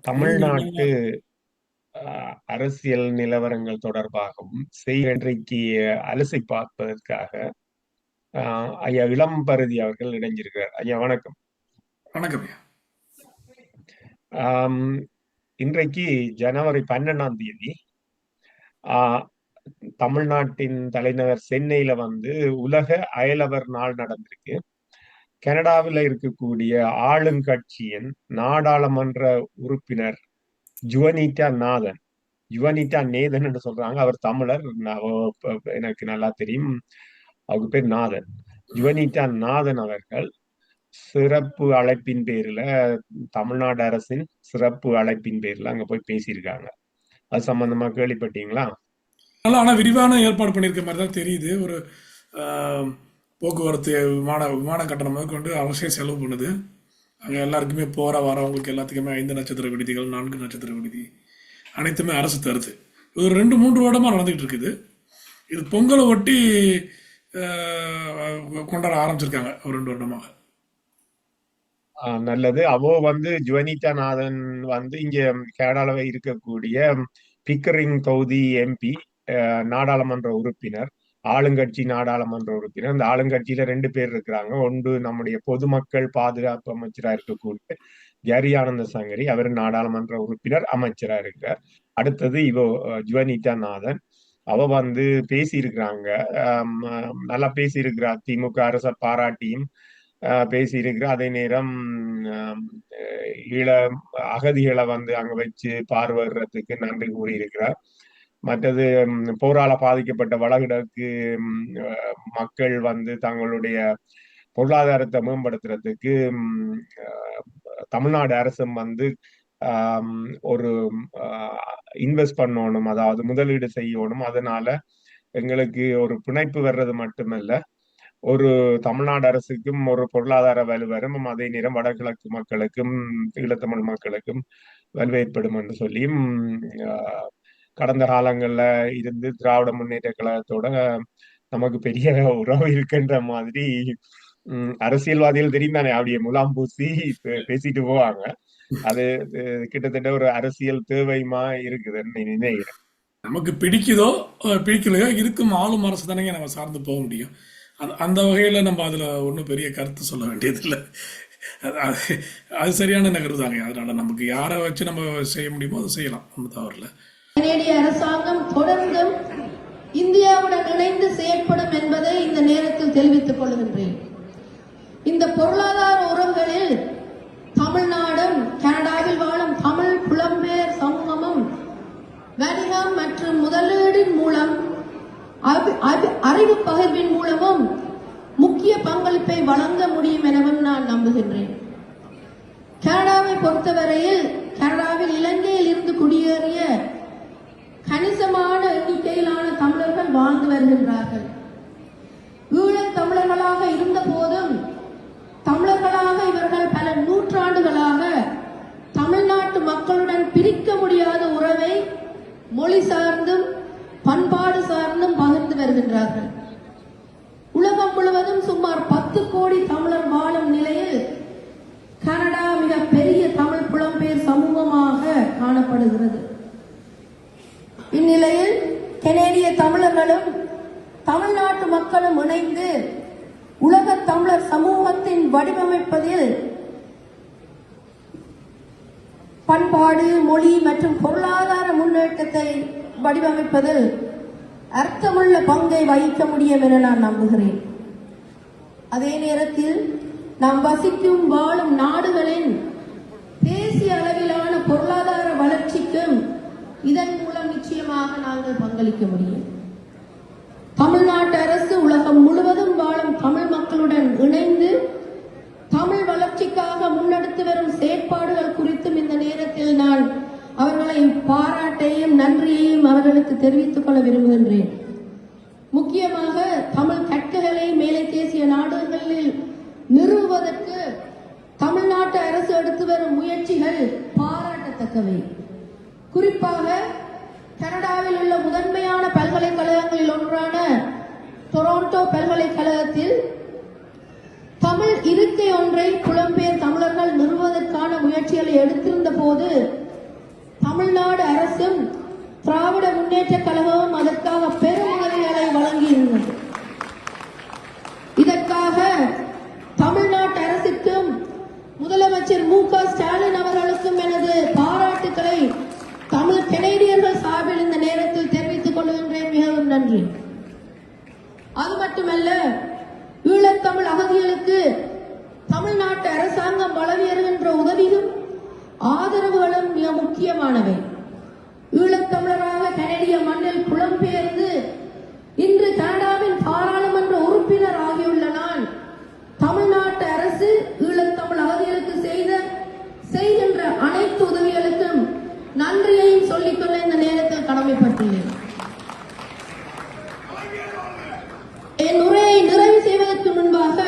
தமிழ்நாட்டு அரசியல் நிலவரங்கள் தொடர்பாகவும் செய்தி இன்றைக்கு அலசி பார்ப்பதற்காக ஐயா இளம்பருதி அவர்கள் இணைஞ்சிருக்கிறார். ஐயா வணக்கம். வணக்கம் இன்றைக்கு ஜனவரி பன்னெண்டாம் தேதி ஆஹ், தமிழ்நாட்டின் தலைநகர் சென்னையில வந்து உலக அயலவர் நாள் நடந்திருக்கு. கனடாவில் இருக்கக்கூடிய ஆளுங்கட்சியின் நாடாளுமன்ற உறுப்பினர் ஜுவனிட்டா நாதன். ஜுவனிட்டா நேதன் என்று சொல்றாங்க. அவர் தமிழர். எனக்கு நல்லா தெரியும். அவங்க பேர் நாதன். ஜுவனிட்டா நாதன் அவர்கள் சிறப்பு அழைப்பின் பேர்ல தமிழ்நாடு அரசின் சிறப்பு அழைப்பின் பேர்ல அங்க போய் பேசியிருக்காங்க. அது சம்பந்தமா கேள்விப்பட்டீங்களா? ஆனால் விரிவான ஏற்பாடு பண்ணியிருக்க மாதிரி தான் தெரியுது. ஒரு ஆஹ், போக்குவரத்து விமான விமான கட்டணம் முதற்கொண்டு அவசியம் செலவு பண்ணுது. அங்கே எல்லாருக்குமே போகிற வரவங்களுக்கு எல்லாத்துக்குமே ஐந்து நட்சத்திர விடுதிகள் நான்கு நட்சத்திர விடுதி அனைத்துமே அரசு தருது. இது ஒரு ரெண்டு மூன்று வருடமாக நடந்துகிட்டு இருக்குது. இது பொங்கலை ஒட்டி கொண்டாட ஆரம்பிச்சிருக்காங்க ஒரு ரெண்டு வருடமாக நல்லது. அவோ வந்து ஜுவனிதா நாதன் வந்து இங்க கனடால இருக்கக்கூடிய பிக்கரிங் தொகுதி எம்பி நாடாளுமன்ற உறுப்பினர். ஆளுங்கட்சி நாடாளுமன்ற உறுப்பினர். அந்த ஆளுங்கட்சியில ரெண்டு பேர் இருக்கிறாங்க. ஒன்று நம்முடைய பொதுமக்கள் பாதுகாப்பு அமைச்சரா இருக்கக்கூடிய ஜரி ஆனந்த சங்கரி. அவர் நாடாளுமன்ற உறுப்பினர் அமைச்சரா இருக்கிறார் அடுத்தது இவோ ஜுவனிதா நாதன் அவ வந்து பேசியிருக்கிறாங்க. ஆஹ், நல்லா பேசியிருக்கிறா. திமுக அரச பாராட்டியும் ஆஹ் பேசியிருக்கிற. அதே நேரம் ஆம், ஈழ அகதிகளை வந்து அங்க வச்சு பார்வையிடுறதுக்கு நன்றி கூறியிருக்கிறார். மற்றது போரால பாதிக்கப்பட்ட வடகிழக்கு மக்கள் வந்து தங்களுடைய பொருளாதாரத்தை மேம்படுத்துறதுக்கு தமிழ்நாடு அரசும் வந்து ஒரு இன்வெஸ்ட் பண்ணணும் அதாவது முதலீடு செய்யணும். அதனால எங்களுக்கு ஒரு பிணைப்பு வர்றது மட்டுமல்ல ஒரு தமிழ்நாடு அரசுக்கும் ஒரு பொருளாதார வலுவரும் அதே நேரம் வடகிழக்கு மக்களுக்கும் ஈழத்தமிழ் மக்களுக்கும் வலுவைப்படும் என்று சொல்லியும் ஆஹ், கடந்த காலங்கள்ல இருந்து திராவிட முன்னேற்ற கழகத்தோட நமக்கு பெரிய உறவு இருக்குன்ற மாதிரி உம் அரசியல்வாதிகள் தெரியும் தானே அப்படியே முலாம் பூசி பே- பேசிட்டு போவாங்க. அது கிட்டத்தட்ட ஒரு அரசியல் தேவைமா இருக்குதுன்னு நினைக்கிறேன். நமக்கு பிடிக்குதோ பிடிக்கலையோ இருக்கும் ஆளும் அரசு தானேங்க நம்ம சார்ந்து போக முடியும். அந்த அந்த வகையில் நம்ம அதில் ஒன்றும் பெரிய கருத்து சொல்ல வேண்டியதில்லை. அது அது- சரியான நகர்வு தாங்க அதனால நமக்கு யாரை வச்சு நம்ம செய்ய முடியுமோ அதை செய்யலாம். ஒன்றும் தவறில்லை. கனேடிய அரசாங்கம் தொடர்ந்தும் இந்தியாவுடன் இணைந்து செயற்படும் என்பதை இந்த நேரத்தில் தெரிவித்துக் கொள்கின்றேன். இந்த பொருளாதார உறவுகளில் தமிழ்நாடும் கனடாவில் வாழும் தமிழ் புலம்பெயர் சமூகமும் வணிகம் மற்றும் முதலீடின் மூலம் அறிவு பகிர்வின் மூலமும் முக்கிய பங்களிப்பை வழங்க முடியும் எனவும் நான் நம்புகின்றேன். கனடாவை பொறுத்தவரையில் கனடாவில் இலங்கையில் இருந்து குடியேறிய கணிசமான எண்ணிக்கையிலான தமிழர்கள் வாழ்ந்து வருகின்றார்கள். ஈழத் தமிழர்களாக இருந்த போதும் தமிழர்களாக இவர்கள் பல நூற்றாண்டுகளாக தமிழ்நாட்டு மக்களுடன் பிரிக்க முடியாத உறவை மொழிசார் சார்ந்தும் பண்பாடு சார்ந்தும் பகிர்ந்து வருகின்றார்கள் உலகம் முழுவதும் சுமார் பத்து கோடி தமிழர் வாழும் நிலையில் கனடா மிக பெரிய தமிழ் புலம்பெயர் சமூகமாக காணப்படுகிறது இந்நிலையில் கனேடிய தமிழர்களும் தமிழ்நாட்டு இணைந்து உலக தமிழர் சமூகத்தின் வடிவமைப்பதில் பண்பாடு மொழி மற்றும் பொருளாதார முன்னேற்றத்தை வடிவமைப்பதில் அர்த்தமுள்ள பங்கை வகிக்க முடியும் என நான் நம்புகிறேன். அதே நேரத்தில் நாம் வசிக்கும் வாழும் நாடுகளின் தேசிய அளவிலான பொருளாதார வளர்ச்சிக்கும் இதன் மூலம் நிச்சயமாக நாங்கள் பங்களிக்க முடியும். தமிழ்நாட்டு அரசு உலகம் முழுவதும் வாழும் தமிழ் மக்களுடன் இணைந்து தமிழ் வளர்ச்சிக்காக முன்னெடுத்து வரும் செயற்பாடுகள் குறித்தும் இந்த நேரத்தில் நான் அவர்களை பாராட்டையும் நன்றியையும் அவர்களுக்கு தெரிவித்துக் கொள்ள விரும்புகின்றேன். முக்கியமாக தமிழ் கற்கைகளை மேலே தேசிய நாடுகளில் நிறுவுவதற்கு தமிழ்நாட்டு அரசு எடுத்து வரும் முயற்சிகள் பாராட்டத்தக்கவை. குறிப்பாக கனடாவில் உள்ள முதன்மையான பல்கலைக்கழகங்களில் ஒன்றான டொரோண்டோ பல்கலைக்கழகத்தில் தமிழ் இருக்கை ஒன்றை புலம்பெயர் தமிழர்கள் நிறுவுவதற்கான முயற்சிகளை எடுத்திருந்த போது தமிழ்நாடு அரசும் திராவிட முன்னேற்ற கழகமும் அதற்காக பெருமுதலிகளை வழங்கியிருந்தது இதற்காக தமிழ்நாட்டு அரசுக்கும் முதலமைச்சர் மு க ஸ்டாலின் அவர்களுக்கும் எனது பாராட்டுக்களை தமிழ் கெனேடியர்கள் சார்பில் இந்த நேரத்தில் தெரிவித்துக் கொள்கின்றேன் மிகவும் நன்றி அது மட்டுமல்ல ஈழத்தமிழ் அகதிகளுக்கு தமிழ்நாட்டு அரசாங்கம் வழங்கி வருகின்ற உதவியும் ஆதரவுகளும் மிக முக்கியமானவை. ஈழத்த கனடிய மண்ணில் புலம்பெயர்ந்து இன்று கனடாவின் பாராளுமன்ற உறுப்பினர் ஆகியுள்ள நான் தமிழ்நாட்டு அரசு ஈழத்தமிழ் அகதிகளுக்கு செய்த செய்கின்ற அனைத்து உதவிகளுக்கும் நன்றியையும் சொல்லிக்கொள்ள இந்த நேரத்தில் கடமைப்பட்டுள்ளேன் என் உரையை நிறைவு செய்வதற்கு முன்பாக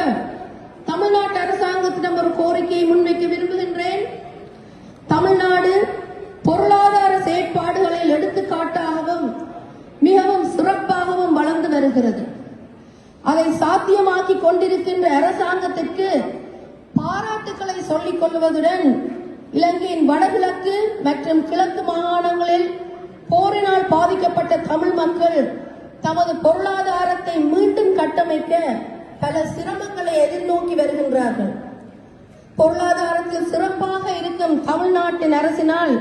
தமிழ்நாட்டு அரசாங்கத்திடம் ஒரு கோரிக்கையை முன்வைக்க விரும்புகின்றேன் தமிழ்நாடு பொருளாதார செயற்பாடுகளில் எடுத்துக்காட்டாகவும் மிகவும் சிறப்பாகவும் வளர்ந்து வருகிறது அதை சாத்தியமாக்கி கொண்டிருக்கின்ற அரசாங்கத்திற்கு பாராட்டுக்களை சொல்லிக் கொள்வதுடன் இலங்கையின் வடகிழக்கு மற்றும் கிழக்கு மாகாணங்களில் போரினால் பாதிக்கப்பட்ட தமிழ் மக்கள் தமது பொருளாதாரத்தை மீண்டும் கட்டமைக்க பல சிரமங்களை எதிர்நோக்கி வருகின்றார்கள் பொருளாதாரத்தில் சிறப்பாக இருக்கும் தமிழ்நாட்டின் அரசினால்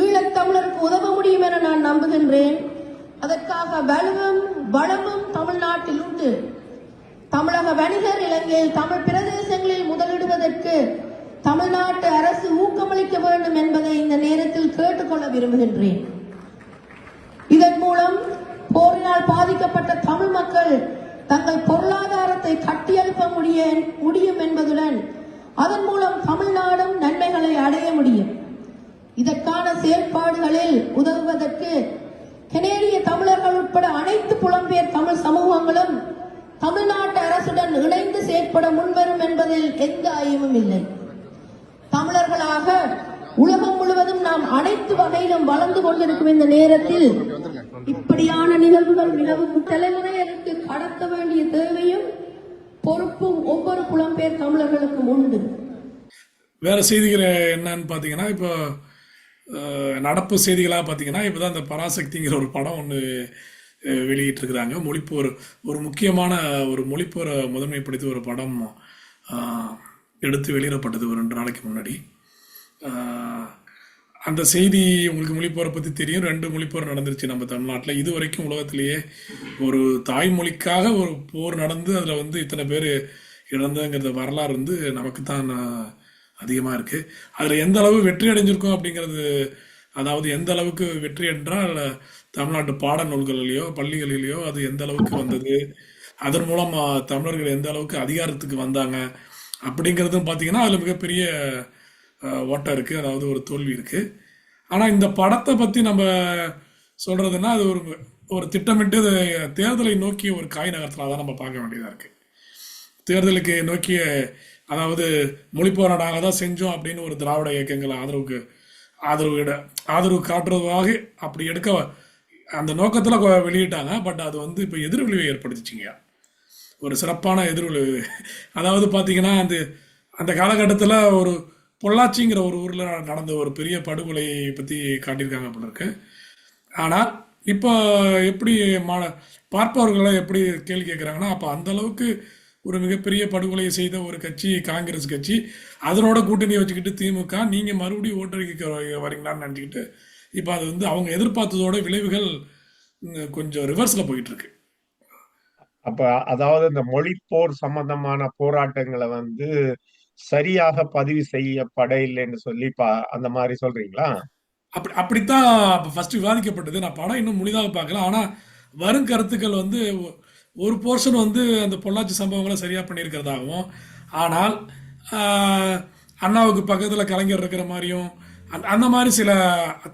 ஈழத்தமிழருக்கு உதவ முடியும் என நான் நம்புகின்றேன் அதற்காக வலுவும் வளமும் தமிழ்நாட்டில் உண்டு தமிழக வணிகர் இலங்கையில் தமிழ் பிரதேசங்களில் முதலிடுவதற்கு தமிழ்நாட்டு அரசு ஊக்கமளிக்க வேண்டும் என்பதை இந்த நேரத்தில் கேட்டுக்கொள்ள விரும்புகின்றேன். இதன் மூலம் போரினால் பாதிக்கப்பட்ட தமிழ் மக்கள் தங்கள் பொருளாதாரத்தை கட்டியெழுப்ப முடிய முடியும் என்பதுடன் அதன் மூலம் தமிழ்நாடும் நன்மைகளை அடைய முடியும். இதற்கான செயல்பாடுகளில் உதவுவதற்கு கனேடிய தமிழர்கள் உட்பட அனைத்து புலம்பெயர் தமிழ் சமூகங்களும் தமிழ்நாட்டு அரசுடன் இணைந்து செயற்பட முன்வரும் என்பதில் எந்த ஐயமும் இல்லை. தமிழர்களாக உலகம் முழுவதும் நாம் அனைத்து வகையிலும் வளர்ந்து கொண்டிருக்கும் இந்த நேரத்தில் இப்படியான நிகழ்வுகள் மிகவும் தலைமுறையருக்கு கடத்த வேண்டிய தேவையும் பொறுப்பும் ஒவ்வொரு புலம்பெயர் தமிழர்களுக்கும் உண்டு. வேற செய்திகள் என்னன்னு பார்த்தீங்கன்னா இப்போ நடப்பு செய்திகளாக பார்த்தீங்கன்னா இப்போ தான் இந்த பராசக்திங்கிற ஒரு படம் ஒன்று வெளியிட்டிருக்கிறாங்க. மொழிப்போர் ஒரு முக்கியமான ஒரு மொழிப்போரை முதன்மைப்படுத்தி ஒரு படம் எடுத்து வெளியிடப்பட்டது ஒரு ரெண்டு நாளைக்கு முன்னாடி. அந்த செய்தி உங்களுக்கு மொழிப்போரை பற்றி தெரியும். ரெண்டு மொழிப்போர் நடந்துருச்சு நம்ம தமிழ்நாட்டில். இது வரைக்கும் உலகத்திலேயே ஒரு தாய்மொழிக்காக ஒரு போர் நடந்து அதில் வந்து இத்தனை பேர் இழந்தங்கிறத வரலாறு வந்து நமக்கு தான் அதிகமாக இருக்குது அதில் எந்த அளவு வெற்றி அடைஞ்சிருக்கோம் அப்படிங்கிறது அதாவது எந்த அளவுக்கு வெற்றி என்றால் தமிழ்நாட்டு பாட நூல்களிலேயோ பள்ளிகளிலேயோ அது எந்த அளவுக்கு வந்தது? அதன் மூலம் தமிழர்கள் எந்த அளவுக்கு அதிகாரத்துக்கு வந்தாங்க? அப்படிங்கிறதும் பார்த்தீங்கன்னா அதில் மிகப்பெரிய ஓட்டம் இருக்குது அதாவது ஒரு தோல்வி இருக்குது ஆனால் இந்த படத்தை பற்றி நம்ம சொல்கிறதுன்னா அது ஒரு ஒரு திட்டமிட்டு அது தேர்தலை நோக்கிய ஒரு காய் நகரத்தில் தான் நம்ம பார்க்க வேண்டியதாக இருக்குது தேர்தலுக்கு நோக்கிய அதாவது மொழி போராடாக தான் செஞ்சோம் அப்படின்னு ஒரு திராவிட இயக்கங்கள் ஆதரவுக்கு ஆதரவு இட ஆதரவு காட்டுறதாக அப்படி எடுக்க அந்த நோக்கத்தில் வெளியிட்டாங்க. பட் அது வந்து இப்போ எதிர்விளைவை ஏற்படுத்திச்சிங்க. ஒரு சிறப்பான எதிர்விளைவு. அதாவது பார்த்தீங்கன்னா அந்த அந்த காலகட்டத்தில் ஒரு பொள்ளாச்சிங்கிற ஒரு ஊரில் நடந்த ஒரு பெரிய படுகொலையை பற்றி காட்டியிருக்காங்க போல இருக்கு. ஆனால் இப்போ எப்படி மா பார்ப்பவர்களை எப்படி கேள்வி கேட்குறாங்கன்னா அப்போ அந்த அளவுக்கு ஒரு மிகப்பெரிய படுகொலையை செய்த ஒரு கட்சி காங்கிரஸ் கட்சி அதனோட கூட்டணி வச்சுக்கிட்டு திமுக நீங்கள் மறுபடியும் ஓட்டறிக்கை வரீங்களான்னு நினச்சிக்கிட்டு இப்போ அது வந்து அவங்க எதிர்பார்த்ததோட விளைவுகள் கொஞ்சம் ரிவர்ஸில் போயிட்டு இருக்கு அப்ப அதாவது இந்த மொழிப்போர் சம்பந்தமான போராட்டங்களை வந்து சரியாக பதிவு செய்யப்பட இல்லைன்னு சொல்லி பா அந்த மாதிரி சொல்றீங்களா? அப்படி அப்படித்தான் அப்போ ஃபர்ஸ்ட் விவாதிக்கப்பட்டது. நான் படம் இன்னும் முழுதாக பார்க்கல. ஆனால் வரும் கருத்துக்கள் வந்து ஒரு போர்ஷன் வந்து அந்த பொள்ளாச்சி சம்பவங்களை சரியாக பண்ணியிருக்கிறதாகவும் ஆனால் அண்ணாவுக்கு பக்கத்தில் கலைஞர் இருக்கிற மாதிரியும் அந்த மாதிரி சில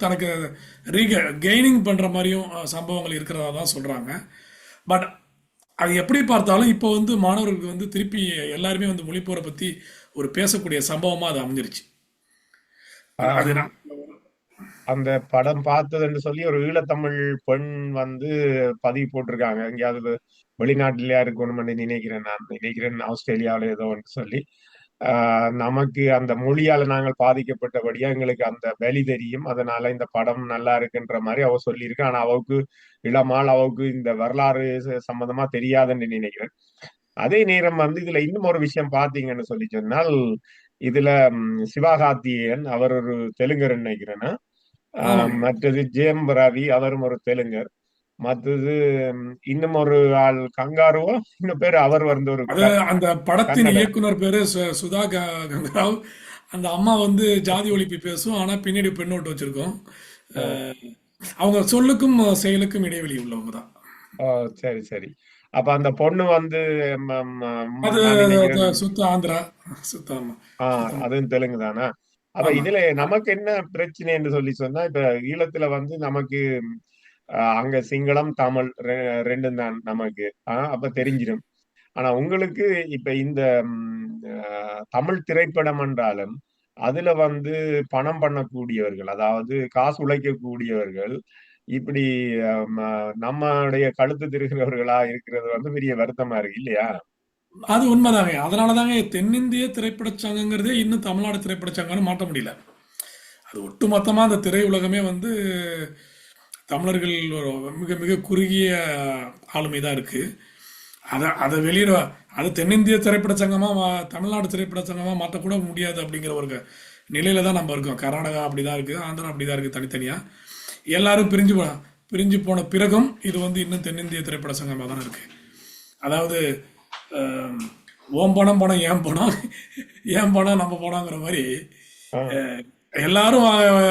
தனக்கு ரீக கெய்னிங் பண்ணுற மாதிரியும் சம்பவங்கள் இருக்கிறதா தான் சொல்கிறாங்க பட் அது எப்படி பார்த்தாலும் இப்போ வந்து மாணவர்களுக்கு வந்து திருப்பி எல்லாருமே வந்து மொழிப்போரை பற்றி ஒரு பேசக்கூடிய சம்பவமாக அது அமைஞ்சிருச்சு. அது அந்த படம் பார்த்ததுன்னு சொல்லி ஒரு ஈழத்தமிழ் பெண் வந்து பதிவு போட்டிருக்காங்க. எங்கேயாவது வெளிநாட்டிலயா இருக்கணும்னு நினைக்கிறேன் நான். நினைக்கிறேன் ஆஸ்திரேலியாவில ஏதோ சொல்லி. நமக்கு அந்த மொழியால நாங்கள் பாதிக்கப்பட்டபடியா எங்களுக்கு அந்த வலி தெரியும். அதனால இந்த படம் நல்லா இருக்குன்ற மாதிரி அவ சொல்லியிருக்கா. ஆனா அவவுக்கு இளமால் அவவுக்கு இந்த வரலாறு சம்பந்தமா தெரியாதுன்னு நினைக்கிறேன். அதே நேரம் வந்து இதுல இன்னும் ஒரு விஷயம் பாத்தீங்கன்னு சொல்லி சொன்னால் இதுல ம், சிவகார்த்திகேயன் அவர் ஒரு தெலுங்கர் நினைக்கிறேன்னா மற்றது ஜெயம் ரவி அவரும் ஒரு தெலுங்கர். மற்றது ம், இன்னும் ஒரு ஆள் கங்காருவோ இன்னும் பேர் அவர் வந்து ஒரு அந்த படத்தின் இயக்குனர் பேரு சுதா கங்கராவ் அந்த அம்மா வந்து ஜாதி ஒழிப்பு பேசும் ஆனா பின்னாடி பெண்ணோட்டு வச்சிருக்கோம். அவங்க சொல்லுக்கும் செயலுக்கும் இடைவெளி உள்ளவங்க தான். ஓ சரி சரி. அப்ப அந்த பொண்ணு வந்து சுத்த ஆந்திரா. சுத்த அதுவும் தெலுங்கு தானே? அப்ப இதுல நமக்கு என்ன பிரச்சனைன்னு சொல்லி சொன்னா இப்ப ஈழத்துல வந்து நமக்கு அங்க சிங்களம் தமிழ் ரெ- ரெண்டும் தான் நமக்கு. ஆஹ் அப்ப தெரிஞ்சிடும் ஆனா உங்களுக்கு இப்ப இந்த ஆஹ் தமிழ் திரைப்படம் என்றாலும் அதுல வந்து பணம் பண்ணக்கூடியவர்கள் அதாவது காசு உழைக்கக்கூடியவர்கள் இப்படி நம்மளுடைய கழுத்து திருகிறவர்களா இருக்கிறது வந்து பெரிய வருத்தமா இருக்கு இல்லையா? அது உண்மைதாங்க. அதனாலதாங்க தென்னிந்திய திரைப்பட சங்கங்கிறதே இன்னும் தமிழ்நாடு திரைப்பட சங்கம்னு மாற்ற முடியல. அது ஒட்டுமொத்தமா அந்த திரையுலகமே வந்து தமிழர்கள் ஒரு மிக மிக குறுகிய ஆளுமை தான் இருக்கு. அதை அதை வெளியிட அது தென்னிந்திய திரைப்பட சங்கமா மா- தமிழ்நாடு திரைப்பட சங்கமா மாற்றக்கூட முடியாது அப்படிங்கிற ஒரு நிலையில தான் நம்ம இருக்கோம். கர்நாடகா அப்படிதான் இருக்கு ஆந்திரா அப்படிதான் இருக்கு தனித்தனியா. எல்லாரும் பிரிஞ்சு போ- பிரிஞ்சு போன பிறகும் இது வந்து இன்னும் தென்னிந்திய திரைப்பட சங்கமா தான் இருக்கு. அதாவது ஓம் பணம் பணம் ஏன் பணம் ஏன் பணம் நம்ம பணங்கிற மாதிரி எல்லாரும்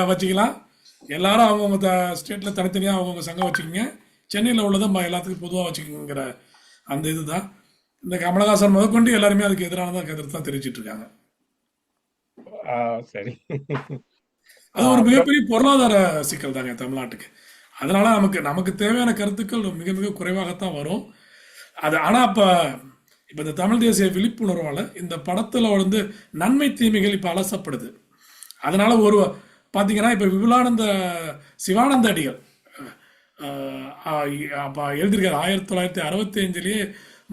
வச்சுக்கலாம். எல்லாரும் அவங்கவுங்க ஸ்டேட்ல தனித்தனியாக அவங்கவுங்க சங்கம் வச்சுக்கோங்க. சென்னையில் உள்ளதை எல்லாத்துக்கும் பொதுவாக வச்சுக்கோங்கிற அந்த இதுதான். இந்த கமலஹாசன் முதற்கொண்டு எல்லாருமே அதுக்கு எதிரானதான் எதிர்த்து தான் தெரிவிச்சிட்டு இருக்காங்க சரி. அது ஒரு மிகப்பெரிய பொருளாதார சிக்கல் தாங்க தமிழ்நாட்டுக்கு. அதனால நமக்கு நமக்கு தேவையான கருத்துக்கள் மிக மிக குறைவாகத்தான் வரும். அது ஆனா இப்ப இப்ப இந்த தமிழ் தேசிய விழிப்புணர்வால இந்த படத்துல வந்து நன்மை தீமைகள் இப்ப அலசப்படுது. அதனால ஒரு பார்த்தீங்கன்னா இப்போ விபுலானந்த சிவானந்த அடிகள். அப்போ எழுதியிருக்காரு. ஆயிரத்தி தொள்ளாயிரத்தி அறுபத்தி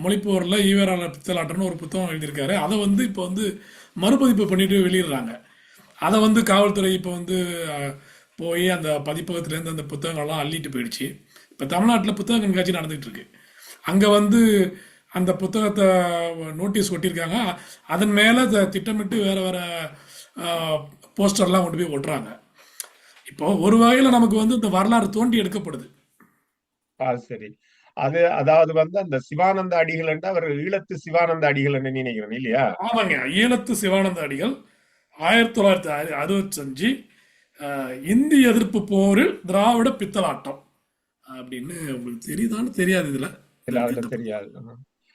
மொழிப்போரில் ஈவேராளர் பித்தலாட்டம்னு ஒரு புத்தகம் எழுதியிருக்காரு. அதை வந்து இப்போ வந்து மறுபதிப்பு பண்ணிட்டு வெளியிடுறாங்க. அதை வந்து காவல்துறை இப்போ வந்து போய் அந்த பதிப்பகத்துலேருந்து அந்த புத்தகங்கள்லாம் அள்ளிட்டு போயிடுச்சு. இப்போ தமிழ்நாட்டில் புத்தக கண்காட்சி நடந்துகிட்டு இருக்கு அங்கே வந்து அந்த புத்தகத்தை நோட்டீஸ் ஒட்டியிருக்காங்க. அதன் மேலே திட்டமிட்டு வேறு வேறு போஸ்டர்லாம் கொண்டு போய் ஒட்டுறாங்க. இப்போ ஒரு வகையில் நமக்கு வந்து இந்த வரலாறு தோண்டி எடுக்கப்படுது. சரி. அது அதாவது வந்து அந்த சிவானந்த அடிகள் அவர் ஈழத்து சிவானந்த அடிகள் நினைக்கிறேன் இல்லையா? ஆமாங்க. ஈழத்து சிவானந்த அடிகள் ஆயிரத்தி தொள்ளாயிரத்தி அறுபத்தஞ்சு இந்தி எதிர்ப்பு போரில் திராவிட பித்தலாட்டம். அப்படின்னு உங்களுக்கு தெரியுதான்னு தெரியாது இதுல. தெரியாது.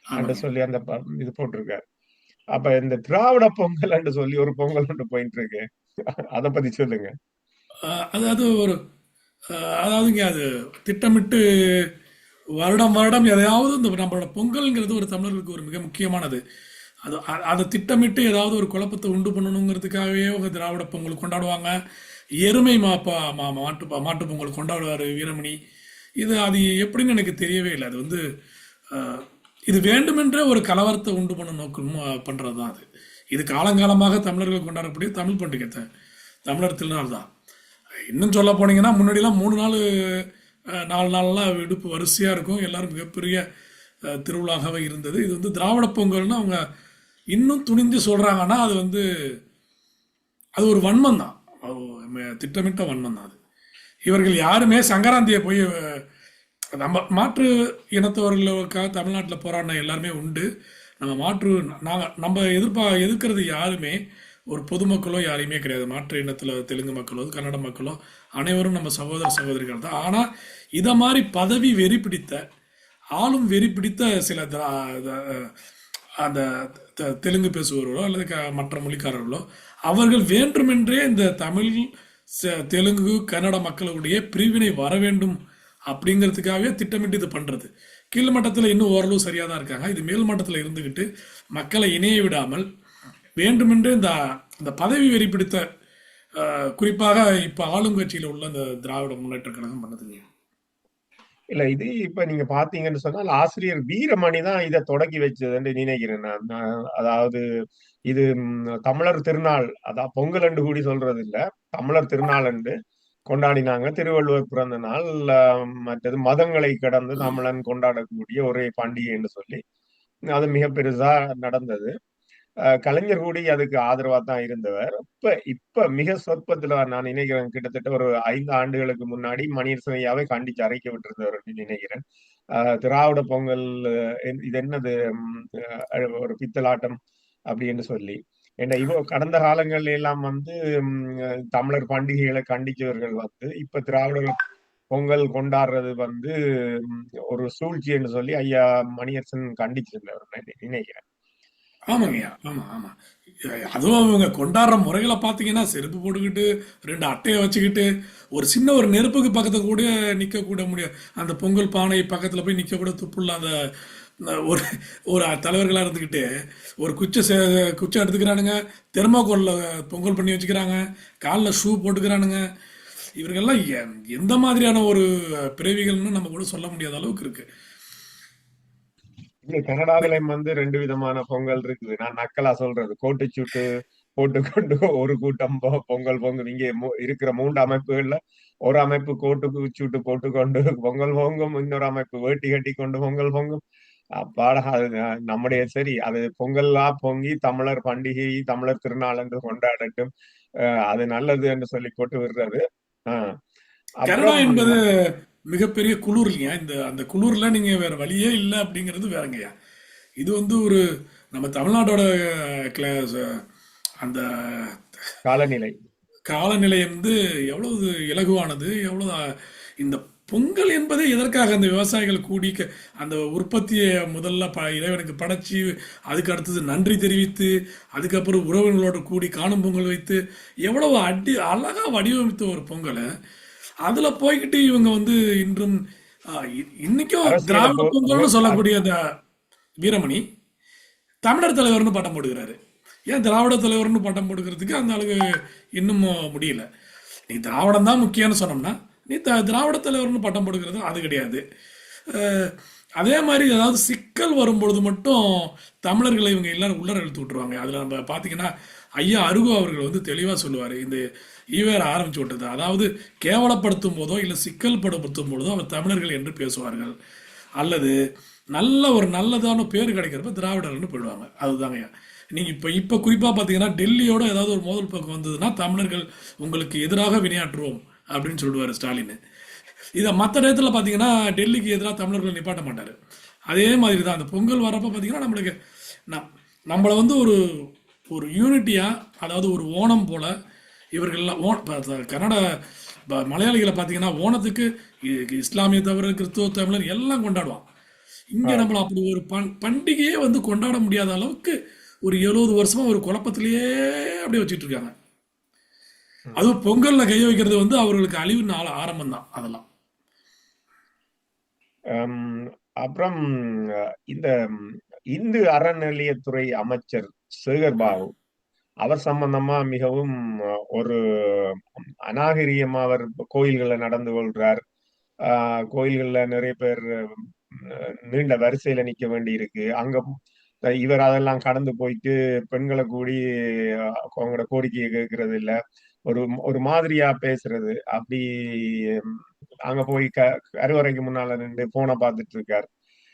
ஆமாங்க. சொல்லி அந்த இது போட்டிருக்காரு. அப்ப இந்த திராவிட பொங்கல் சொல்லி ஒரு பொங்கல் ஒன்று போயிட்டு இருக்கு. அத பத்தி சொல்லுங்க. அதாவது ஒரு அதாவதுங்க அது திட்டமிட்டு வருடம் வருடம் எதையாவது இந்த நம்மளோட பொங்கல்ங்கிறது ஒரு தமிழர்களுக்கு ஒரு மிக முக்கியமானது. அது அதை திட்டமிட்டு ஏதாவது ஒரு குழப்பத்தை உண்டு பண்ணணுங்கிறதுக்காகவே திராவிட பொங்கல் கொண்டாடுவாங்க. எருமை மாப்பா மா மாட்டு மாட்டு பொங்கல் கொண்டாடுவார் வீரமணி. இது அது எப்படின்னு எனக்கு தெரியவே இல்லை. அது வந்து இது வேண்டுமென்றே ஒரு கலவரத்தை உண்டு பண்ண நோக்கம் பண்ணுறது தான் அது. இது காலங்காலமாக தமிழர்கள் கொண்டாடக்கூடிய தமிழ் பண்டிகை தமிழர் திருநாள் தான். இன்னும் சொல்ல போனீங்கன்னா முன்னாடிலாம் மூணு நாள் அஹ், நாலு நாள்லாம் விடுப்பு வரிசையாக இருக்கும். எல்லாரும் மிகப்பெரிய திருவிழாகவே இருந்தது. இது வந்து திராவிட பொங்கல்னு அவங்க இன்னும் துணிந்து சொல்கிறாங்கன்னா அது வந்து அது ஒரு வன்மம் தான். திட்டமிட்ட வன்மம் தான் அது. இவர்கள் யாருமே சங்கராந்தியை போய் நம்ம மாற்று இனத்தவர்களுக்காக தமிழ்நாட்டில் போராடின எல்லாருமே உண்டு. நம்ம மாற்று நாங்கள் நம்ம எதிர்ப்பா எதிர்க்கிறது யாருமே ஒரு பொதுமக்களோ யாரையுமே கிடையாது. மாற்று இனத்தில் தெலுங்கு மக்களோ கன்னட மக்களோ அனைவரும் நம்ம சகோதர சகோதரிகள் தான். ஆனால் இதை மாதிரி பதவி வெறி பிடித்த ஆளும் வெறி பிடித்த சில த- அந்த தெலுங்கு பேசுபவர்களோ அல்லது க மற்ற மொழிக்காரர்களோ அவர்கள் வேண்டுமென்றே இந்த தமிழ் ச- தெலுங்கு கன்னட மக்களுடைய பிரிவினை வர வேண்டும் அப்படிங்கிறதுக்காகவே திட்டமிட்டு இது பண்ணுறது கீழ் மட்டத்தில் இன்னும் ஓரளவு சரியாக தான் இருக்காங்க. இது மேல் மட்டத்தில் இருந்துக்கிட்டு மக்களை இணைய விடாமல் வேண்டுமென்றே இந்த இந்த பதவி வெறி பிடித்த குறிப்பாக இப்போ ஆளுங்கட்சியில் உள்ள இந்த திராவிட முன்னேற்ற கழகம் பண்ணுதுங்க. இல்ல இது இப்ப நீங்க பாத்தீங்கன்னு சொன்னால் ஆசிரியர் வீரமணி தான் இதை தொடக்கி வச்சதுன்னு நினைக்கிறேன் நான். அதாவது இது தமிழர் திருநாள் அதான் பொங்கல் அண்டு கூடி சொல்றது இல்ல தமிழர் திருநாள் அண்டு கொண்டாடினாங்க. திருவள்ளுவர் பிறந்த நாள் மற்றது மதங்களை கடந்து தமிழன் கொண்டாடக்கூடிய ஒரே பண்டிகைன்னு சொல்லி அது மிக பெருசா நடந்தது. கலைஞர் கூடி அதுக்கு ஆதரவா தான் இருந்தவர். இப்ப இப்ப மிக சொற்பத்துல நான் நினைக்கிறேன் கிட்டத்தட்ட ஒரு ஐந்து ஆண்டுகளுக்கு முன்னாடி மணியரசன் ஐயாவை கண்டிச்சு அறைக்க விட்டிருந்தவர் என்று நினைக்கிறேன். ஆஹ், திராவிட பொங்கல் இது என்னது ஒரு பித்தலாட்டம் அப்படின்னு சொல்லி. ஏன்னா இவ கடந்த காலங்கள்ல எல்லாம் வந்து தமிழர் பண்டிகைகளை கண்டிச்சவர்கள் வந்து இப்ப திராவிடர் பொங்கல் கொண்டாடுறது வந்து ஒரு ஒரு சூழ்ச்சின்னு சொல்லி ஐயா மணியரசன் கண்டிச்சிருந்தவர் நினைக்கிறேன். ஆமாங்கய்யா ஆமா ஆமா. அதுவும் அவங்க கொண்டாடுற முறைகளை பார்த்தீங்கன்னா செருப்பு போட்டுக்கிட்டு ரெண்டு அட்டையை வச்சுக்கிட்டு ஒரு சின்ன ஒரு நெருப்புக்கு பக்கத்துல கூட நிக்க கூட முடியாது. அந்த பொங்கல் பானை பக்கத்துல போய் நிக்க கூட துப்பு ஒரு ஒரு தலைவர்களாக இருந்துக்கிட்டு ஒரு குச்ச சே- எடுத்துக்கிறானுங்க தெர்மாக்கோல்ல பொங்கல் பண்ணி வச்சுக்கிறாங்க காலில் ஷூ போட்டுக்கிறானுங்க. இவர்கள்லாம் எ- எந்த மாதிரியான ஒரு பிறவிகள்னு நம்ம கூட சொல்ல முடியாத அளவுக்கு இருக்கு. இங்க கனடாவிலையும் வந்து ரெண்டு விதமான பொங்கல் இருக்குது. நான் நக்கலா சொல்றது. கோட்டுச்சூட்டு போட்டுக்கொண்டு ஒரு கூட்டம் பொங்கல் பொங்கல் இங்கே இருக்கிற மூன்று அமைப்புகள்ல ஒரு அமைப்பு கோட்டு சூட்டு போட்டுக்கொண்டு பொங்கல் பொங்கும் இன்னொரு அமைப்பு வேட்டி கட்டி கொண்டு பொங்கல் பொங்கும். அப்பாடா அது நம்முடைய சரி அது பொங்கல்லா பொங்கி தமிழர் பண்டிகை தமிழர் திருநாள் என்று கொண்டாடட்டும். அது நல்லது என்று சொல்லி போட்டு விடுறது. ஆஹ் கனடா என்பது மிகப்பெரிய குளிர் இல்லையா? இந்த அந்த குளிர்ல நீங்க வேற வழியே இல்லை அப்படிங்கிறது வேறங்கய்யா. இது வந்து ஒரு நம்ம தமிழ்நாட்டோட அந்த காலநிலை. காலநிலை வந்து எவ்வளவு இலகுவானது எவ்வளவு இந்த பொங்கல் என்பதே எதற்காக அந்த விவசாயிகள் கூடி அந்த உற்பத்தியை முதல்ல ப இறைவனுக்கு படைச்சி அதுக்கு அடுத்தது நன்றி தெரிவித்து அதுக்கப்புறம் உறவினர்களோட கூடி காணும் பொங்கல் வைத்து எவ்வளவு அடி அழகா வடிவமைத்த ஒரு பொங்கலை. அதுல போய்கிட்டு இவங்க வந்து இன்றும் இன்னைக்கும் திராவிட பொங்கல்னு சொல்லக்கூடிய அந்த வீரமணி தமிழர் தலைவர்னு பட்டம் போடுகிறாரு ஏன் திராவிட தலைவர்னு பட்டம் போடுக்கிறதுக்கு அந்த அளவுக்கு இன்னும் முடியல? நீ திராவிடம் தான் முக்கியம்னு சொன்னோம்னா நீ த திராவிட தலைவர்னு பட்டம் போடுக்கிறது அது கிடையாது. அதே மாதிரி ஏதாவது சிக்கல் வரும்பொழுது மட்டும் தமிழர்களை இவங்க எல்லாரும் உள்ளர இழுத்து விட்டுருவாங்க. அதில் நம்ம பார்த்தீங்கன்னா ஐயா அருகு அவர்கள் வந்து தெளிவாக சொல்லுவார். இந்த ஈவேர ஆரம்பிச்சு விட்டது. அதாவது கேவலப்படுத்தும் போதோ இல்லை சிக்கல் படுத்தும் பொழுதோ அவர் தமிழர்கள் என்று பேசுவார்கள். அல்லது நல்ல ஒரு நல்லதான பேர் கிடைக்கிறப்ப திராவிடர்கள்னு போயிடுவாங்க. அதுதாங்கய்யா நீங்கள் இப்போ இப்போ குறிப்பாக பார்த்தீங்கன்னா டெல்லியோட ஏதாவது ஒரு மோதல் பக்கம் வந்ததுன்னா தமிழர்கள் உங்களுக்கு எதிராக வினையாற்றுவோம். அப்படின்னு சொல்லுவார் ஸ்டாலின். இதை மற்ற நேரத்தில் பார்த்தீங்கன்னா டெல்லிக்கு எதிராக தமிழர்கள் நிப்பாட்ட மாட்டார். அதே மாதிரி தான் அந்த பொங்கல் வரப்போ பார்த்தீங்கன்னா நம்மளுக்கு நம் நம்மளை வந்து ஒரு ஒரு யூனிட்டியாக அதாவது ஒரு ஓணம் போல் இவர்கள்லாம் ஓ கன்னட மலையாளிகளை பார்த்தீங்கன்னா ஓணத்துக்கு இஸ்லாமிய தவிர கிறிஸ்துவ தமிழர் எல்லாம் கொண்டாடுவான். இங்கே நம்மள அப்படி ஒரு பண் பண்டிகையே வந்து கொண்டாட முடியாத அளவுக்கு ஒரு எழுபது வருஷமா ஒரு குழப்பத்திலேயே அப்படியே வச்சுட்டு இருக்காங்க. அதுவும் பொங்கல்ல கைய வைக்கிறது வந்து அவர்களுக்கு அழிவு நாள் ஆரம்பம் தான் அதெல்லாம். ஹம், அப்புறம் இந்த இந்து அறநிலையத்துறை அமைச்சர் சேகர் பாபு அவர் சம்பந்தமா மிகவும் ஒரு அநாகரிகமா அவர் கோயில்களை நடந்து கொள்றார். ஆஹ் கோயில்கள்ல நிறைய பேர் நீண்ட வரிசையில நிக்க வேண்டி இருக்கு அங்க இவர் அதெல்லாம் கடந்து போயிட்டு பெண்களை கூடி அவங்களோட கோரிக்கையை கேட்கறது இல்ல ஒரு ஒரு மாதிரியா பேசுறது. அப்படி அங்க போய் க கருவறைக்கு முன்னால நின்று போனை பார்த்துட்டு இருக்காரு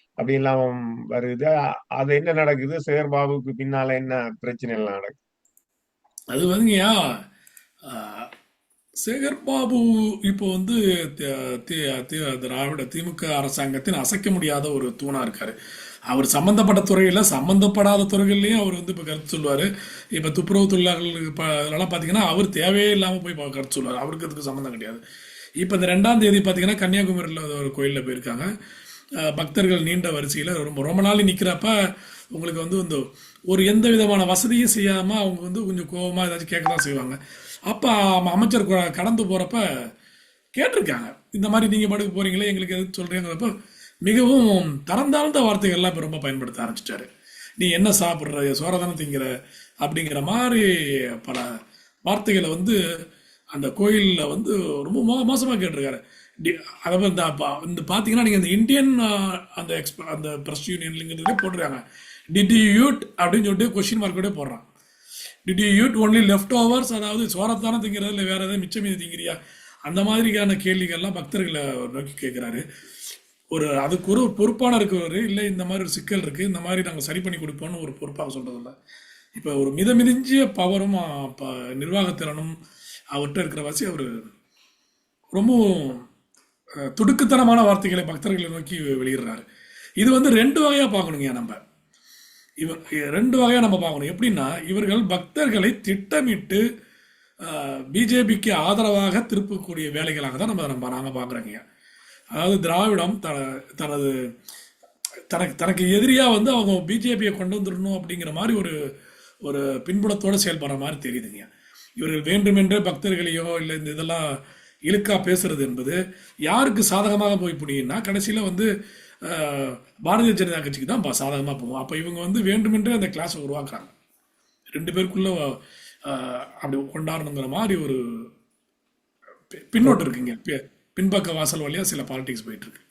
அப்படி எல்லாம் வருது. அது என்ன நடக்குது? சேர்பாபுக்கு பின்னால என்ன பிரச்சனை எல்லாம் நடக்குது? அது வந்துங்கய்யா ஆஹ், சேகர் பாபு இப்போ வந்து தி- தி- திராவிட திமுக அரசாங்கத்தின் அசைக்க முடியாத ஒரு தூணா இருக்காரு. அவர் சம்மந்தப்பட்ட துறையில் சம்மந்தப்படாத துறைகள்லேயும் அவர் வந்து இப்போ கருத்து சொல்லுவார். இப்போ துப்புரவு தொழிலாளர்களுக்கு இப்போ அதெல்லாம் பார்த்தீங்கன்னா அவர் தேவையே இல்லாமல் போய் கருத்து சொல்லுவார். அவருக்கு அதுக்கு சம்மந்தம் கிடையாது. இப்போ இந்த ரெண்டாம் தேதி பார்த்தீங்கன்னா கன்னியாகுமரியில் ஒரு கோயிலில் போயிருக்காங்க. பக்தர்கள் நீண்ட வரிசையில் ரொம்ப ரொம்ப நாள் நிற்கிறப்ப உங்களுக்கு வந்து இந்த ஒரு எந்த விதமான வசதியும் செய்யாமல் அவங்க வந்து கொஞ்சம் கோபமாக ஏதாச்சும் கேட்க தான் செய்வாங்க. அப்போ அமைச்சர் கடந்து போகிறப்ப கேட்டிருக்காங்க. இந்த மாதிரி நீங்கள் படுக்க போகிறீங்களே எங்களுக்கு எது சொல்கிறீங்கிறப்ப மிகவும் தரந்தாழ்ந்த வார்த்தைகள்லாம் இப்போ ரொம்ப பயன்படுத்த ஆரம்பிச்சிட்டாரு. நீ என்ன சாப்பிட்ற சோறதானே திங்கிற அப்படிங்கிற மாதிரி பல வார்த்தைகளை வந்து அந்த கோயிலில் வந்து ரொம்ப மோ மோசமாக கேட்டிருக்காரு. டி அதாவது இந்த பா- இந்த பார்த்தீங்கன்னா நீங்கள் இந்த இந்தியன் அந்த எக்ஸ்ப அந்த ப்ரெஸ் யூனியன்ங்கிறதுலே போட்டிருக்காங்க. டிட் யூ யூட் அப்படின்னு சொல்லிட்டு கொஷின் மார்க் போடுறான். Did you eat only leftovers அதாவது சோரத்தானே திங்கிறது இல்லை வேறு எதாவது மிச்சம் மீது திங்கிறியா? அந்த மாதிரியான கேள்விகள்லாம் பக்தர்களை நோக்கி கேட்குறாரு. ஒரு அதுக்கு ஒரு பொறுப்பான இருக்கிறவர் இல்லை இந்த மாதிரி ஒரு சிக்கல் இருக்குது இந்த மாதிரி நாங்கள் சரி பண்ணி கொடுப்போம்னு ஒரு பொறுப்பாக சொல்கிறதில்ல இப்போ ஒரு மிதமிதிஞ்சிய பவரும் இப்போ நிர்வாகத்திறனும் அவர்கிட்ட இருக்கிற வாசி அவர் ரொம்பவும் துடுக்குத்தனமான வார்த்தைகளை பக்தர்களை நோக்கி வெளியிடுறாரு. இது வந்து ரெண்டு வகையாக பார்க்கணுங்க நம்ம. இவர் ரெண்டு வகையாக நம்ம பார்க்கணும். எப்படின்னா இவர்கள் பக்தர்களை திட்டமிட்டு பிஜேபிக்கு ஆதரவாக திருப்பக்கூடிய வேலைகளாக தான் நம்ம நம்ம நாங்கள் பார்க்குறோங்க அதாவது திராவிடம் த தனது தனக்கு தனக்கு எதிரியாக வந்து அவங்க பிஜேபியை கொண்டு வந்துடணும் அப்படிங்கிற மாதிரி ஒரு ஒரு பின்புலத்தோடு செயல்படுற மாதிரி தெரியுதுங்க. இவர்கள் வேண்டுமென்றே பக்தர்களையோ இல்லை இந்த இதெல்லாம் இழுக்கா பேசுறது என்பது யாருக்கு சாதகமாக போய் புரியும்னா கடைசியில் வந்து பாரதிய ஜனதா கட்சிக்கு தான் சாதகமாக போகும். அப்போ இவங்க வந்து வேண்டுமென்றே அந்த கிளாஸை உருவாக்குறாங்க. ரெண்டு பேருக்குள்ள அப்படி கொண்டாடணுங்கிற மாதிரி ஒரு பின்னோட்டு பின்னோட்டம் இருக்குங்க பின்பக்க வாசல் வழியா சில பாலிடிக்ஸ் போயிட்டு இருக்கு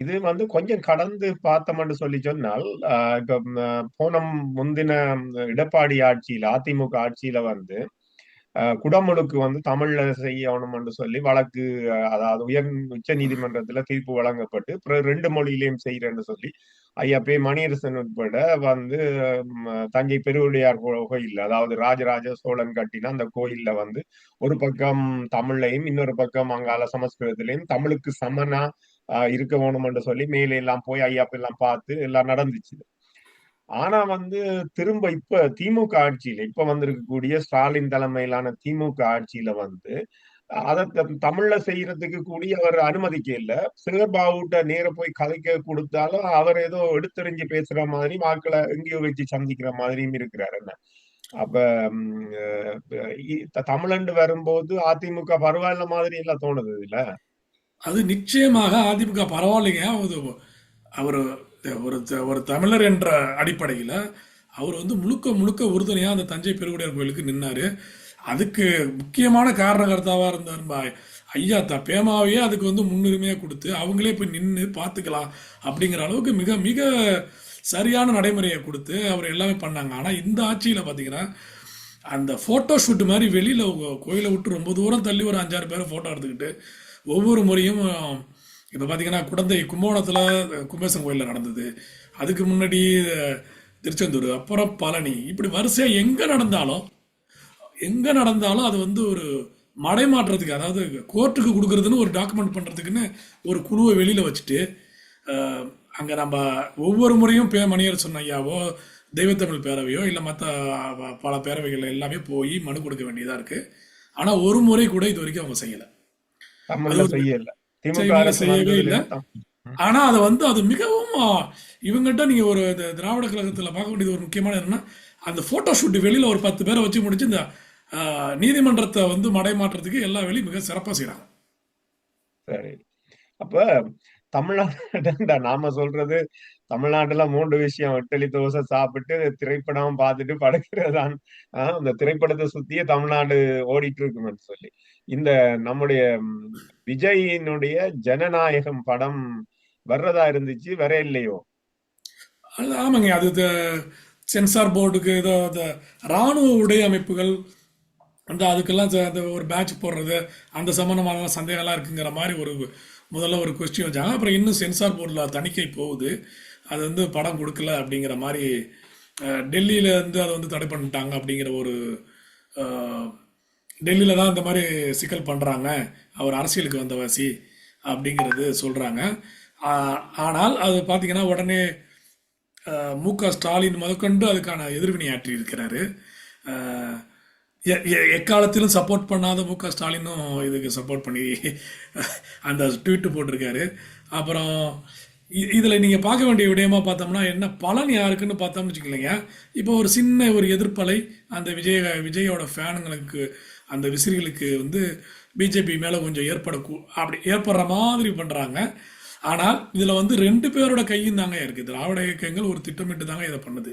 இது வந்து கொஞ்சம் கடந்து பார்த்தோம்னு சொல்லி சொன்னால் ஆஹ் இப்ப போன முந்தின எடப்பாடி ஆட்சியில அதிமுக ஆட்சியில வந்து குடமுழுக்கு வந்து தமிழ்ல செய்யணும்னு சொல்லி வழக்கு அதாவது உயர் உச்ச நீதிமன்றத்துல தீர்ப்பு வழங்கப்பட்டு அப்புறம் ரெண்டு மொழியிலையும் செய்யறேன்னு சொல்லி ஐயா பே மணியரசன் உட்பட வந்து தஞ்சை பெருவுடையார் கோ- கோயில் அதாவது ராஜராஜ சோழன் கட்டின அந்த கோயில்ல வந்து ஒரு பக்கம் தமிழ்லையும் இன்னொரு பக்கம் அங்கால சமஸ்கிருதத்திலையும் தமிழுக்கு சமனா ஆஹ் வேணும் என்று சொல்லி மேலே எல்லாம் போய் ஐயாப்ப எல்லாம் பார்த்து எல்லாம் நடந்துச்சு. ஆனா வந்து திரும்ப இப்ப திமுக ஆட்சியில இப்ப வந்திருக்கக்கூடிய ஸ்டாலின் தலைமையிலான திமுக ஆட்சியில வந்து அதை த- தமிழ்ல செய்யறதுக்கு கூடிய அவர் அனுமதிக்க இல்ல. சிவபாபுட்ட நேர போய் கதைக்க கொடுத்தாலும் அவர் ஏதோ எடுத்தறிஞ்சு பேசுற மாதிரி வாக்களை எங்கேயோ வச்சு சந்திக்கிற மாதிரியும் இருக்கிறாரு என்ன. அப்ப தமிழண்டு வரும்போது அதிமுக பரவாயில்ல மாதிரி எல்லாம் தோணுது இல்ல அது நிச்சயமாக அதிமுக பரவாயில்லைங்க. அவர் ஒரு த- ஒரு தமிழர் என்ற அடிப்படையில் அவர் வந்து முழுக்க முழுக்க உறுதுணையாக அந்த தஞ்சை பெருவுடையார் கோயிலுக்கு நின்னாரு. அதுக்கு முக்கியமான காரணகர்த்தாவாக இருந்தார் ஐயா த பேமாவையே அதுக்கு வந்து முன்னுரிமையாக கொடுத்து அவங்களே போய் நின்று பார்த்துக்கலாம் அப்படிங்கிற அளவுக்கு மிக மிக சரியான நடைமுறையை கொடுத்து அவர் எல்லாமே பண்ணாங்க. ஆனால் இந்த ஆட்சியில் பார்த்தீங்கன்னா அந்த ஃபோட்டோ ஷூட் மாதிரி வெளியில் கோயிலை விட்டு ரொம்ப தூரம் தள்ளி ஒரு அஞ்சாறு பேரை ஃபோட்டோ எடுத்துக்கிட்டு ஒவ்வொரு முறையும் இப்போ பார்த்தீங்கன்னா குடந்தை கும்பகோணத்தில் கும்பேசன் கோயிலில் நடந்தது. அதுக்கு முன்னாடி திருச்செந்தூர் அப்புறம் பழனி. இப்படி வரிசையாக எங்கே நடந்தாலும் எங்கே நடந்தாலும் அது வந்து ஒரு மடைமாற்றத்துக்கு அதாவது கோர்ட்டுக்கு கொடுக்கறதுன்னு ஒரு டாக்குமெண்ட் பண்ணுறதுக்குன்னு ஒரு குழுவை வெளியில் வச்சுட்டு அங்கே நம்ம ஒவ்வொரு முறையும் பே மணியர் சொன்ன ஐயாவோ தெய்வத்தமிழ் பேரவையோ இல்லை மற்ற பல பேரவைகள் எல்லாமே போய் மனு கொடுக்க வேண்டியதாக இருக்குது ஆனால் ஒரு முறை கூட இது வரைக்கும் அவங்க செய்யலை. செய்யல. திமுக செய்யவே இல்ல. ஆனா அதை வந்து அது மிகவும் இவங்ககிட்ட நீங்க ஒரு திராவிட கழகத்துல பார்க்க வேண்டியது ஒரு முக்கியமான என்னன்னா அந்த போட்டோ ஷூட் வெளியில ஒரு பத்து பேரை வச்சு முடிச்சு இந்த நீதிமன்றத்தை வந்து மடைமாற்றத்துக்கு எல்லா வேலையும் மிக சிறப்பா செய்றாங்க. சரி. அப்ப தமிழ்நாடு நாம சொல்றது தமிழ்நாட்டுல மூன்று விஷயம். இட்லி தோசை சாப்பிட்டு திரைப்படம் பார்த்துட்டு படுக்கிறதான் ஆஹ் அந்த திரைப்படத்தை சுத்தியே தமிழ்நாடு ஓடிட்டு இருக்குன்னு சொல்லி. இந்த நம்முடைய விஜயினுடைய ஜனநாயகம் படம் வர்றதா இருந்துச்சு வர இல்லையோ? அது ஆமாங்க. அது சென்சார் போர்டுக்கு ஏதோ அந்த ராணுவ உடை அமைப்புகள் அந்த அதுக்கெல்லாம் அந்த ஒரு பேட்ச் போடுறது அந்த சம்மந்தமான சந்தேகம்லாம் இருக்குங்கிற மாதிரி ஒரு முதல்ல ஒரு கொஸ்டின் வச்சாங்க. அப்புறம் இன்னும் சென்சார் போர்டில் தணிக்கை போகுது. அது வந்து படம் கொடுக்கல அப்படிங்கிற மாதிரி டெல்லியில் டெல்லியில இருந்து அதை வந்து தடை பண்ணிட்டாங்க அப்படிங்கிற ஒரு டெல்லியில் டெல்லியில தான் இந்த மாதிரி சிக்கல் பண்ணுறாங்க அவர் அரசியலுக்கு வந்தவாசி அப்படிங்கிறது சொல்கிறாங்க ஆனால் அது பார்த்தீங்கன்னா உடனே மு க ஸ்டாலின் முதற்கொண்டு அதுக்கான எதிர்வினை ஆற்றி இருக்கிறாரு. எ- எ- எக்காலத்திலும் சப்போர்ட் பண்ணாத மு க ஸ்டாலினும் இதுக்கு சப்போர்ட் பண்ணி அந்த ட்வீட்டு போட்டிருக்காரு. அப்புறம் இதில் நீங்கள் பார்க்க வேண்டிய விடயமா பார்த்தோம்னா என்ன பலன் யாருக்குன்னு பார்த்தோம்னு வச்சுக்கலைங்க இப்போ ஒரு சின்ன ஒரு எதிர்ப்பலை அந்த விஜய விஜயோட ஃபேனுங்களுக்கு அந்த விசிறிகளுக்கு வந்து பிஜேபி மேலே கொஞ்சம் ஏற்பட அப்படி ஏற்படுற மாதிரி பண்ணுறாங்க ஆனால் இதில் வந்து ரெண்டு பேரோட கையும் தாங்க இருக்குது திராவிட இயக்கங்கள் ஒரு திட்டமிட்டு தாங்க இதை பண்ணுது.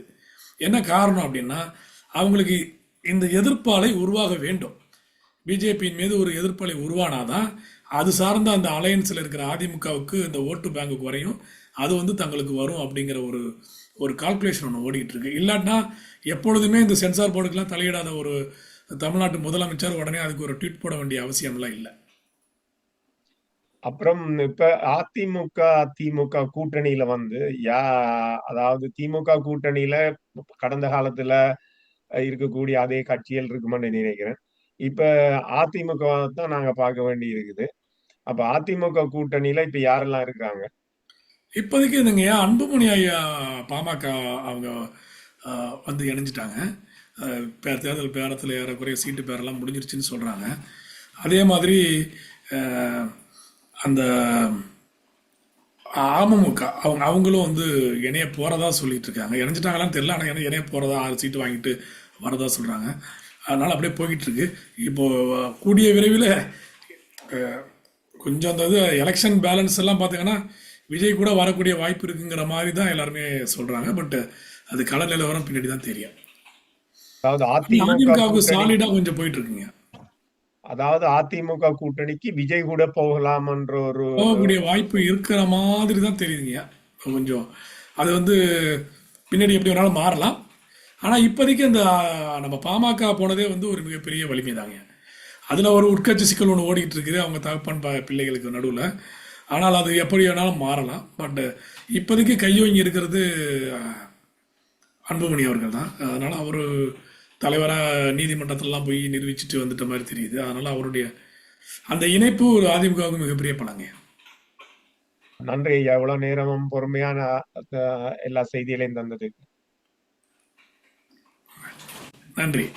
என்ன காரணம் அப்படின்னா அவங்களுக்கு இந்த எதிர்ப்பாலை உருவாக வேண்டும். பிஜேபியின் மீது ஒரு எதிர்ப்பலை உருவானாதான் அது சார்ந்த அந்த அலையன்ஸில் இருக்கிற அதிமுகவுக்கு இந்த ஓட்டு பேங்க் குறையும் அது வந்து தங்களுக்கு வரும் அப்படிங்கிற ஒரு ஒரு கால்குலேஷன் ஒன்று ஓடிக்கிட்டு இருக்கு. இல்லாட்டினா எப்பொழுதுமே இந்த சென்சார் போர்டுக்கெல்லாம் தலையிடாத ஒரு தமிழ்நாட்டு முதலமைச்சர் உடனே அதுக்கு ஒரு ட்வீட் போட வேண்டிய அவசியம்லாம் இல்லை. அப்புறம் இப்ப அதிமுக திமுக கூட்டணியில வந்து யா அதாவது திமுக கூட்டணியில கடந்த காலத்துல இருக்கக்கூடிய அதே கட்சிகள் இருக்குமான்னு நினைக்கிறேன். இப்ப அதிமுக தான் நாங்க பார்க்க வேண்டி இருக்குது அப்ப அதிமுக கூட்டணியில இப்ப யாரெல்லாம் இருக்காங்க? இப்போதைக்கு இதுங்க அன்புமணி ஐயா பாமக அவங்க வந்து இணைஞ்சிட்டாங்க. தேர்தல் பேரத்தில் ஏறக்குறைய சீட்டு பேரெல்லாம் முடிஞ்சிருச்சுன்னு சொல்கிறாங்க அதே மாதிரி அந்த அமமுக அவங்க அவங்களும் வந்து இணைய போகிறதா சொல்லிட்டு இருக்காங்க இணைஞ்சிட்டாங்களான்னு தெரியல ஆனால் இணைய இணைய போகிறதா ஆறு சீட்டு வாங்கிட்டு வரதா சொல்கிறாங்க அதனால் அப்படியே போய்கிட்டு இருக்கு இப்போ கூடிய விரைவில் கொஞ்சம் அந்த இது எலெக்ஷன் பேலன்ஸ் எல்லாம் பார்த்தீங்கன்னா விஜய் கூட வரக்கூடிய வாய்ப்பு இருக்குங்கிற மாதிரி தான் எல்லாருமே சொல்றாங்க. பட் அது கள நிலவரம் பின்னாடி தான் தெரியும். அதிமுகவுக்கு கூட்டணி சாலிடா கொஞ்சம் போயிட்டு இருக்குங்க அதாவது அதிமுக கூட்டணிக்கு விஜய் கூட போகலாம்ன்ற ஒரு போகக்கூடிய வாய்ப்பு இருக்கிற மாதிரி தான் தெரியுதுங்க. கொஞ்சம் அது வந்து பின்னாடி எப்படி வேணாலும் மாறலாம். ஆனால் இப்போதைக்கு அந்த ஆஹ், நம்ம பாமக போனதே வந்து ஒரு மிகப்பெரிய வலிமை தாங்க அதில் ஒரு உட்கட்சி சிக்கல் ஒன்று ஓடிட்டு இருக்குது. அவங்க தகப்பன் ப- பிள்ளைகளுக்கு நடுவில். ஆனால் அது எப்படி வேணாலும் மாறலாம். பட் இப்போதைக்கு கையோங்கி இருக்கிறது அன்புமணி அவர்கள் தான். அதனால அவர் தலைவராக நீதிமன்றத்திலலாம் போய் நிரூபிச்சுட்டு வந்துட்ட மாதிரி தெரியுது. அதனால அவருடைய அந்த இணைப்பு ஒரு அதிமுகவுக்கு மிகப்பெரிய பலங்க. நன்றி. ஐயா இவ்வளவு நேரமும் பொறுமையான எல்லா செய்திகளையும் தந்தது. நன்றி.